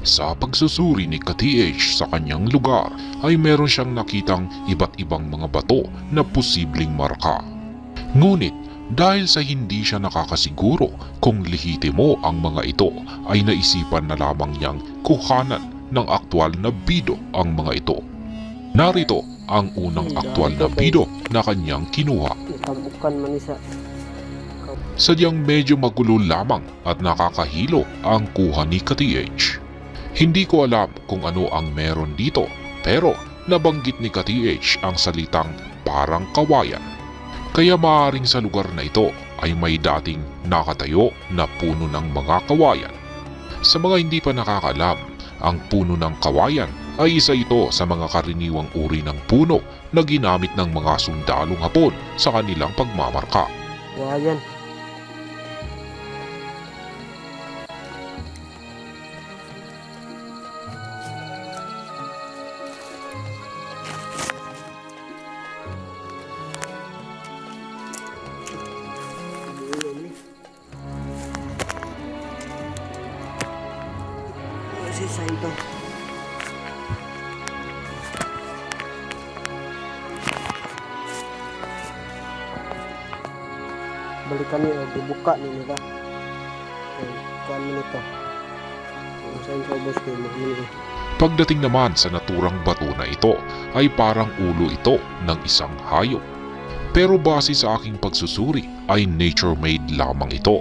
Sa pagsusuri ni ka-TH sa kanyang lugar ay meron siyang nakitang iba't ibang mga bato na posibleng marka. Ngunit dahil sa hindi siya nakakasiguro kung lehitimo ang mga ito ay naisipan na lamang niyang kuhanan ng aktwal na bido ang mga ito. Narito ang unang aktwal na bido na kanyang kinuha. Sadyang medyo magulo lamang at nakakahilo ang kuha ni ka-TH. Hindi ko alam kung ano ang meron dito pero nabanggit ni ka-TH ang salitang parang kawayan. Kaya maaaring sa lugar na ito ay may dating nakatayo na puno ng mga kawayan. Sa mga hindi pa nakakalam, ang puno ng kawayan ay isa ito sa mga karaniwang uri ng puno na ginamit ng mga sundalong hapon sa kanilang pagmamarka. Wayan. Si Santo. balikan niyo bubuka ni nila okay, kuhan mo nito kung saan sa ubos ko mo Pagdating naman sa naturang bato na ito ay parang ulo ito ng isang hayop. Pero base sa aking pagsusuri ay nature-made lamang ito.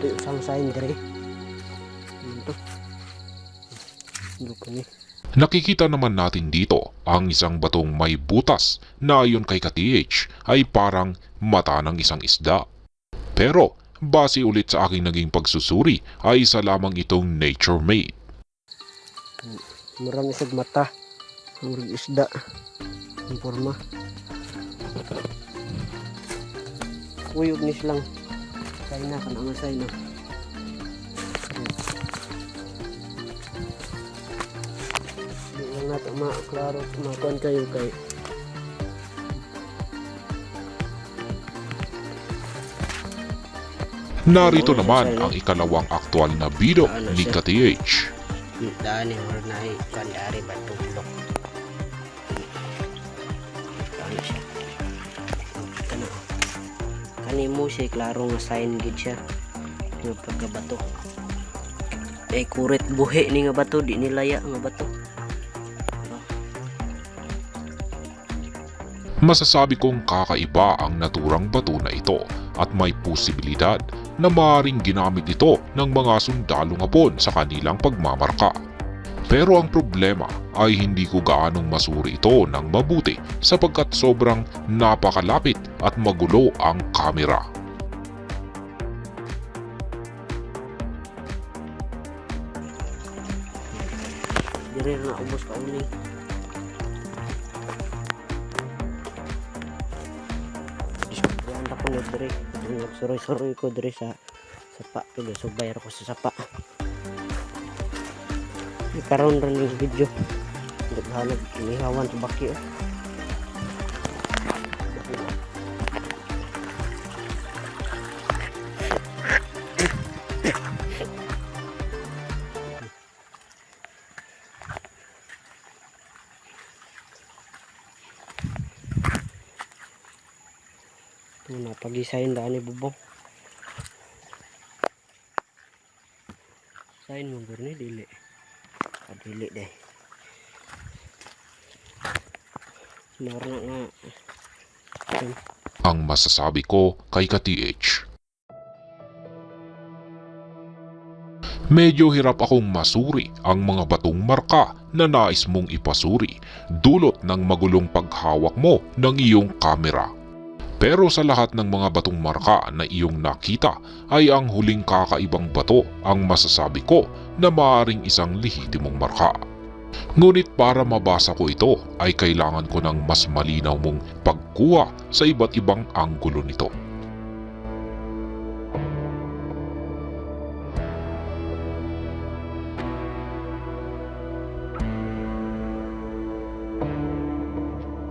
Ito isang sign dire ito Lupa ni? Nakikita naman natin dito ang isang batong may butas na ayon kay ka-TH ay parang mata ng isang isda. Pero base ulit sa aking naging pagsusuri ay isa lamang itong nature-made. murang isag mata. Murang isda. Ang forma. Kuyog ni silang kaya na ka na. Masay na di lang nato ma-klaro makuan kayo kay Narito naman ang ikalawang aktwal na bido ni ka-TH. daan ni murag na kandari ba tulok ano siya kani mo siya klaro nga sign gid siya. Yung pagkabato. Ay kurit buhi ni nga bato di nilaya nga bato. Masasabi kong kakaiba ang naturang bato na ito at may posibilidad na maaaring ginamit ito ng mga sundalong hapon sa kanilang pagmamarka. Pero ang problema ay hindi ko gaanong masuri ito ng mabuti sapagkat sobrang napakalapit at magulo ang kamera. dire na ubos ka uling Yan ako na dire. Suroy-suroy ko dire sa sapa. Tulo subay ko sa sapa. Ikaroon rin yung video. Naghanap inihawan sa baki oh. Ito na pag-isayin daan ni bubong. Sayin mo ni dili. Ah, dili deh. Narna nga. Ang masasabi ko kay ka-TH. Medyo hirap akong masuri ang mga batong marka na nais mong ipasuri dulot ng magulong paghawak mo ng iyong kamera. Pero sa lahat ng mga batong marka na iyong nakita ay ang huling kakaibang bato ang masasabi ko na maaring isang lehitimong marka. Ngunit para mabasa ko ito ay kailangan ko ng mas malinaw mong pagkuha sa iba't ibang anggulo nito.